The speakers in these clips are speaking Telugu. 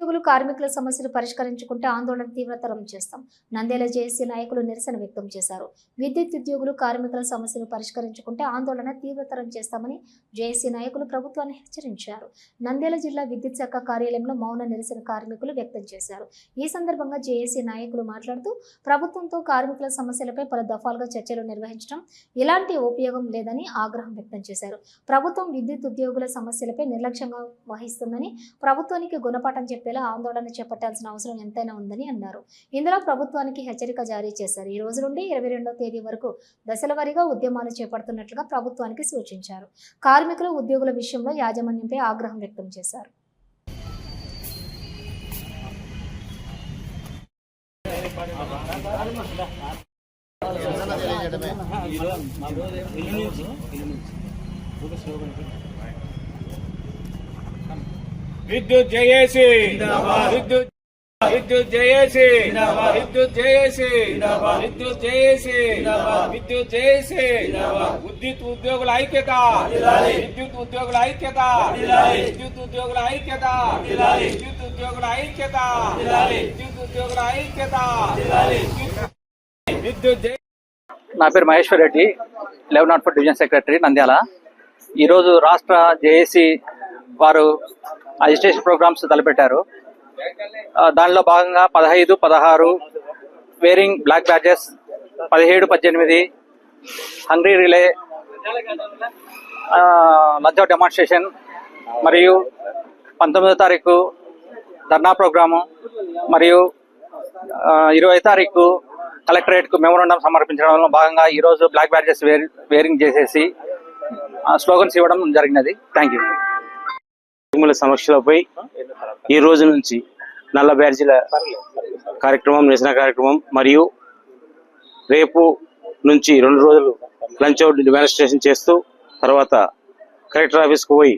ఉద్యోగులు కార్మికుల సమస్యలు పరిష్కరించుకుంటే ఆందోళన తీవ్రతరం చేస్తాం. నంద్యాల జేఏసీ నాయకులు నిరసన వ్యక్తం చేశారు. విద్యుత్ ఉద్యోగులు కార్మికుల సమస్యలు పరిష్కరించుకుంటే ఆందోళన తీవ్రతరం చేస్తామని జేఏసీ నాయకులు ప్రభుత్వాన్ని హెచ్చరించారు. నంద్యాల జిల్లా విద్యుత్ శాఖ కార్యాలయంలో మౌన నిరసన కార్మికులు వ్యక్తం చేశారు. ఈ సందర్భంగా జేఏసీ నాయకులు మాట్లాడుతూ ప్రభుత్వంతో కార్మికుల సమస్యలపై పలు దఫాలుగా చర్చలు నిర్వహించడం ఎలాంటి ఉపయోగం లేదని ఆగ్రహం వ్యక్తం చేశారు. ప్రభుత్వం విద్యుత్ ఉద్యోగుల సమస్యలపై నిర్లక్ష్యంగా వహిస్తుందని ప్రభుత్వానికి గుణపాఠం చెప్పేలా ఆందోళన చేపట్టాల్సిన అవసరం ఎంతైనా ఉందని అన్నారు. ఇందులో ప్రభుత్వానికి హెచ్చరిక జారీ చేశారు. ఈ రోజు నుండి ఇరవై రెండవ తేదీ వరకు దశలవారీగా ఉద్యమాలు చేపడుతున్నట్లుగా ప్రభుత్వానికి సూచించారు. కార్మికులు ఉద్యోగుల విషయంలో యాజమాన్యంపై ఆగ్రహం వ్యక్తం చేశారు. విద్యుత్ జయేసి విద్యుత్ విద్యుత్ జయేసి విద్యుత్ జయేసి విద్యుత్ జయేసి విద్యుత్ జయేసి విద్యుత్ ఉద్యోగుల ఐక్యత. విద్యుత్ ఉద్యోగుల ఐక్యత. విద్యుత్ ఉద్యోగుల ఐక్యత. విద్యుత్ ఉద్యోగుల ఐక్యత. విద్యుత్ ఉద్యోగుల ఐక్యత. విద్యుత్ నా పేరు Maheshwar Reddy eleven naught four division secretary Nandyal. ఈరోజు రాష్ట్ర జేఏసీ వారు అజిటేషన్ ప్రోగ్రామ్స్ తలపెట్టారు. దానిలో భాగంగా పదహైదు పదహారు వేరింగ్ బ్లాక్ బ్యాచెస్ పదిహేడు పద్దెనిమిది హంగ్రీ రిలే లంచ్ డెమాన్స్ట్రేషన్ మరియు పంతొమ్మిదో తారీఖు ధర్నా ప్రోగ్రాము మరియు ఇరవై తారీఖు కలెక్టరేట్కు మెమోరండం సమర్పించడంలో భాగంగా ఈరోజు బ్లాక్ బ్యాడ్జెస్ వేరింగ్ చేసేసి స్లోగన్స్ ఇవ్వడం జరిగినది. Thank you. కార్మికుల సమస్యలపై ఈ రోజు నుంచి నల్ల బ్యాడ్జీల కార్యక్రమం నిరసన కార్యక్రమం మరియు రేపు నుంచి రెండు రోజులు లంచ్ అవుట్ డెమాన్స్ట్రేషన్ చేస్తూ తర్వాత కలెక్టర్ ఆఫీస్కు పోయి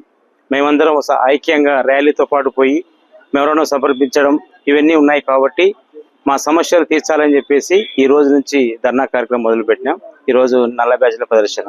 మేమందరం ఒక ఐక్యంగా ర్యాలీతో పాటు పోయి మెమరాండం సమర్పించడం ఇవన్నీ ఉన్నాయి కాబట్టి మా సమస్యలు తీర్చాలని చెప్పేసి ఈ రోజు నుంచి ధర్నా కార్యక్రమం మొదలుపెట్టినాం. ఈ రోజు నల్ల బ్యాచ్ల ప్రదర్శన.